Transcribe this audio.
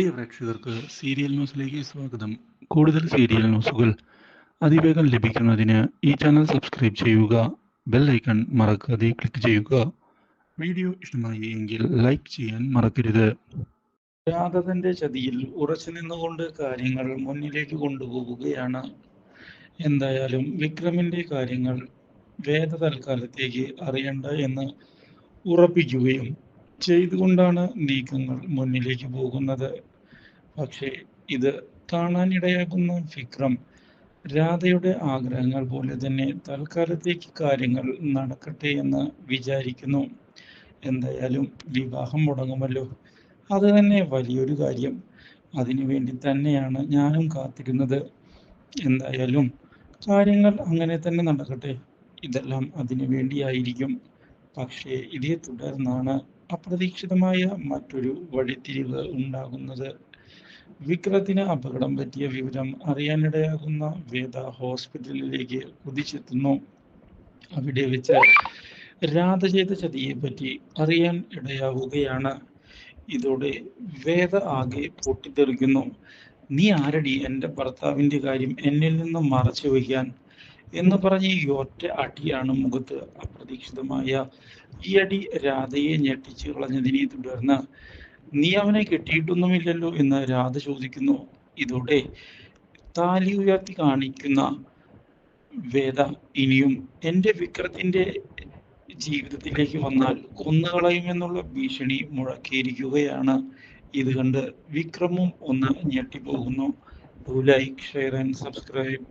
പ്രിയ പ്രേക്ഷകർക്ക് സീരിയൽ ന്യൂസിലേക്ക് സ്വാഗതം. കൂടുതൽ സീരിയൽ ന്യൂസുകൾ അതിവേഗം ലഭിക്കുന്നതിന് ഈ ചാനൽ സബ്സ്ക്രൈബ് ചെയ്യുക ബെൽ ഐക്കൺ മറക്കാതെ ക്ലിക്ക് ചെയ്യുക. വീഡിയോ ഇഷ്ടമായി എങ്കിൽ ലൈക്ക് ചെയ്യാൻ മറക്കരുത്. രാധതന്റെ ചതിയിൽ ഉറച്ചു നിന്നുകൊണ്ട് കാര്യങ്ങൾ മുന്നിലേക്ക് കൊണ്ടുപോവുകയാണ് എന്തായാലും വിക്രമിന്റെ കാര്യങ്ങൾ വേദ തൽക്കാലത്തേക്ക് അറിയണ്ട എന്ന് ഉറപ്പിക്കുകയും ചെയ്തുകൊണ്ടാണ് നീക്കങ്ങൾ മുന്നിലേക്ക് പോകുന്നത്. പക്ഷേ ഇത് കാണാനിടയാകുന്ന വിക്രം രാധയുടെ ആഗ്രഹങ്ങൾ പോലെ തന്നെ തൽക്കാലത്തേക്ക് കാര്യങ്ങൾ നടക്കട്ടെ എന്ന് വിചാരിക്കുന്നു. എന്തായാലും വിവാഹം മുടങ്ങുമല്ലോ. അത് തന്നെ വലിയൊരു കാര്യം. അതിനു വേണ്ടി തന്നെയാണ് ഞാനും കാത്തിരുന്നത്. എന്തായാലും കാര്യങ്ങൾ അങ്ങനെ തന്നെ നടക്കട്ടെ. ഇതെല്ലാം അതിനു വേണ്ടിയായിരിക്കും. പക്ഷേ ഇതേ തുടർന്നാണ് അപ്രതീക്ഷിതമായ മറ്റൊരു വഴിത്തിരിവ് ഉണ്ടാകുന്നത്. വിക്രത്തിന് അപകടം പറ്റിയ വിവരം അറിയാനിടയാകുന്ന വേദ ഹോസ്പിറ്റലിലേക്ക് കുതിച്ചെത്തുന്നു അവിടെ വെച്ച് രാധ ചെയ്ത ചതിയെ പറ്റി അറിയാൻ ഇടയാവുകയാണ്. ഇതോടെ വേദ ആകെ പൊട്ടിത്തെറിക്കുന്നു. നീ ആരടി? എന്റെ ഭർത്താവിന്റെ കാര്യം എന്നിൽ നിന്നും മറച്ചു വയ്ക്കാൻ എന്ന് പറഞ്ഞ് ഈ ഒറ്റ അടിയാണ് മുഖത്ത് അപ്രതീക്ഷിതമായ. ഈ അടി രാധയെ ഞെട്ടിച്ചു കളഞ്ഞതിനെ തുടർന്ന് നീ അവനെ കെട്ടിയിട്ടൊന്നുമില്ലല്ലോ എന്ന് രാധ ചോദിക്കുന്നു. ഇതോടെ താലി ഉയർത്തി കാണിക്കുന്ന വേദ ഇനിയും എന്റെ വിക്രത്തിന്റെ ജീവിതത്തിലേക്ക് വന്നാൽ കൊന്നുകളയുമെന്നുള്ള ഭീഷണി മുഴക്കിയിരിക്കുകയാണ്. ഇത് കണ്ട് വിക്രമും ഒന്ന് ഞെട്ടിപ്പോകുന്നു. Do like share and subscribe